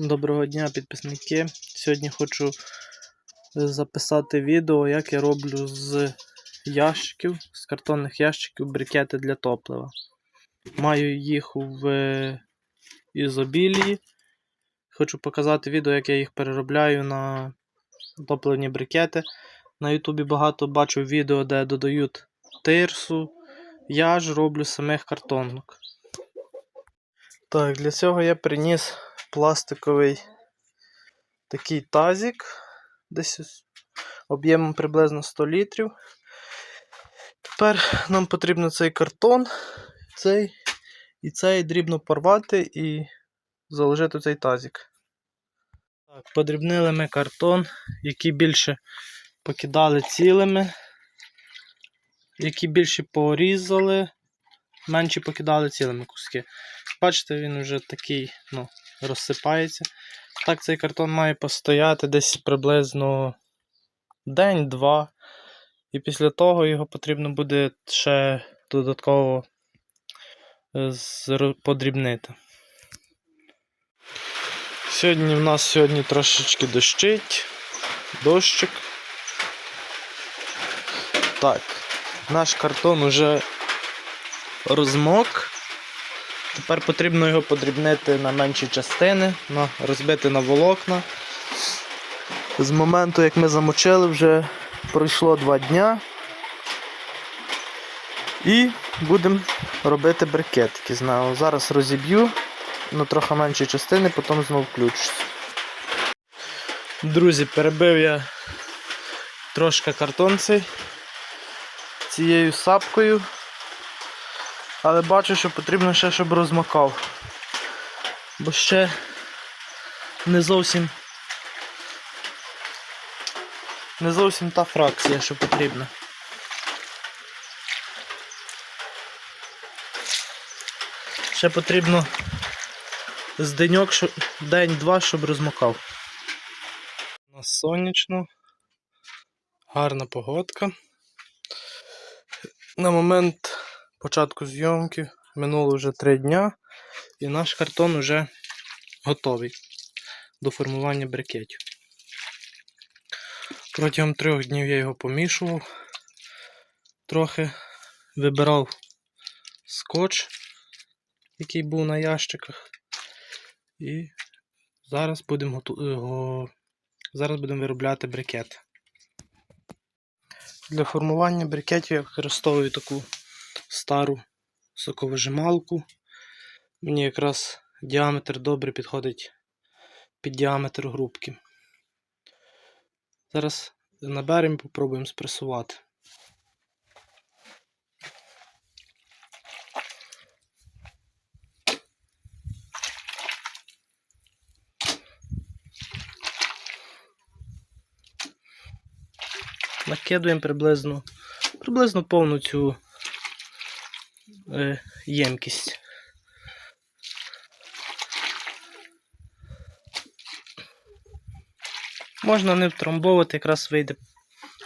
Доброго дня, підписники. Сьогодні хочу записати відео, як я роблю з ящиків, з картонних ящиків брикети для топлива. Маю їх в ізобілії. Хочу показати відео, як я їх переробляю на топливні брикети. На Ютубі багато бачу відео, де додають тирсу. Я ж роблю самих картонок. Так, для цього я приніс пластиковий такий тазик, десь об'ємом приблизно 100 літрів. Тепер нам потрібно цей картон, цей і цей дрібно порвати і заложити цей тазик. Так, подрібнили ми картон, які більше покидали цілими, які більше порізали, менші покидали цілими куски. Бачите, він вже такий ну, розсипається. Так, цей картон має постояти десь приблизно день-два. І після того його потрібно буде ще додатково е, подрібнити. Сьогодні в нас сьогодні трошечки дощить. Дощик. Так, наш картон уже розмок. Тепер потрібно його подрібнити на менші частини, розбити на волокна. З моменту, як ми замочили, вже пройшло два дня. І будемо робити брикетики. Знаю. Зараз розіб'ю на трохи менші частини, потім знову включуся. Друзі, перебив я трошки картон цей цією сапкою. Але бачу, що потрібно ще, щоб розмокав. Бо ще не зовсім не зовсім та фракція, що потрібна. Ще потрібно з деньок, день-два, щоб розмокав. У нас сонячно, гарна погодка. На момент початку зйомки минуло вже 3 дня, і наш картон вже готовий до формування брикетів. Протягом трьох днів я його помішував, трохи вибирав скотч, який був на ящиках. І зараз будемо готу... е, зараз будемо виробляти брикет. Для формування брикетів я використовую таку стару соковижималку. Мені якраз діаметр добре підходить під діаметр грубки. Зараз наберемо і попробуємо спресувати. Накидуємо приблизно, приблизно повну цю ємкість. Можна не втрамбовувати, якраз вийде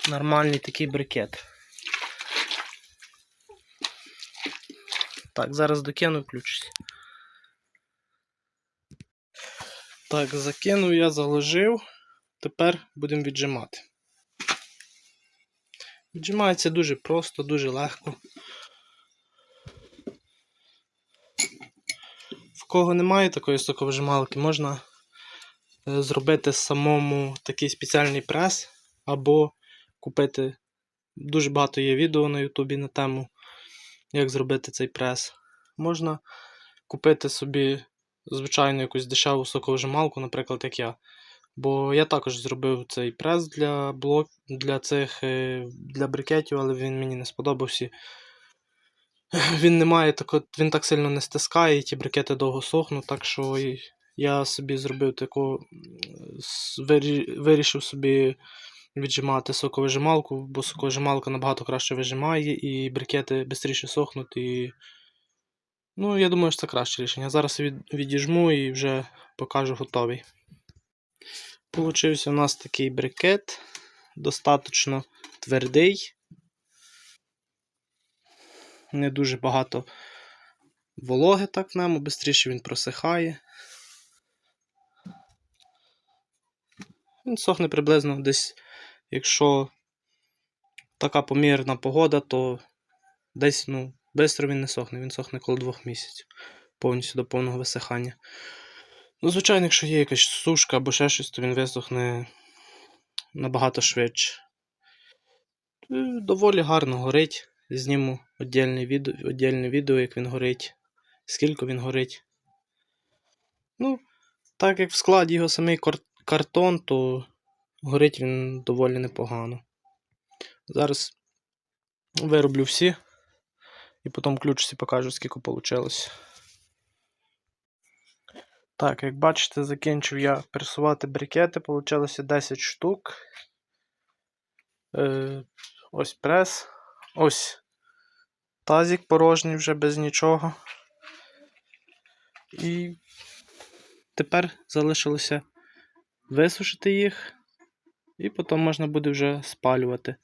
нормальний такий брикет. Так, зараз докину включусь. Так, закинув я, заложив. Тепер будемо віджимати. Віджимається дуже просто, дуже легко. Кого немає такої соковижималки, можна е, зробити самому такий спеціальний прес, або купити. Дуже багато є відео на Ютубі на тему, як зробити цей прес. Можна купити собі звичайну якусь дешеву соковижималку, наприклад, як я. Бо я також зробив цей прес для блок, для цих е, для брикетів, але він мені не сподобався. Він не має тако, він так сильно не стискає, і ті брикети довго сохнуть, так що я собі зробив таку, вирішив собі віджимати соковижималку, бо соковижималка набагато краще вижимає, і брикети швидше сохнуть. І... Ну, я думаю, що це краще рішення. Зараз від, відіжму і вже покажу готовий. Получився у нас такий брикет, достатньо твердий. Не дуже багато вологи так в ньому, швидше він просихає. Він сохне приблизно десь, якщо така помірна погода, то десь, ну, швидко він не сохне, він сохне коло двох місяців, повністю до повного висихання. Ну, звичайно, якщо є якась сушка або ще щось, то він висохне набагато швидше. Е, Доволі гарно горить. Зніму віддільне відео, віддільне відео, як він горить, скільки він горить. Ну, так як в складі його самий картон, то горить він доволі непогано. Зараз вироблю всі і потім включуся і покажу, скільки вийшло. Так, як бачите, закінчив я пресувати брикети, вийшло 10 штук. Е, ось прес. Ось тазик порожній вже без нічого. І тепер залишилося висушити їх, і потім можна буде вже спалювати.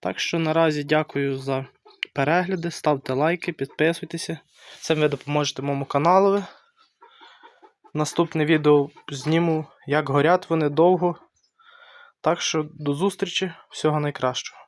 Так що наразі дякую за перегляди, ставте лайки, підписуйтеся. Цим ви допоможете моєму каналу. Наступне відео зніму, як горять вони довго. Так що до зустрічі, всього найкращого.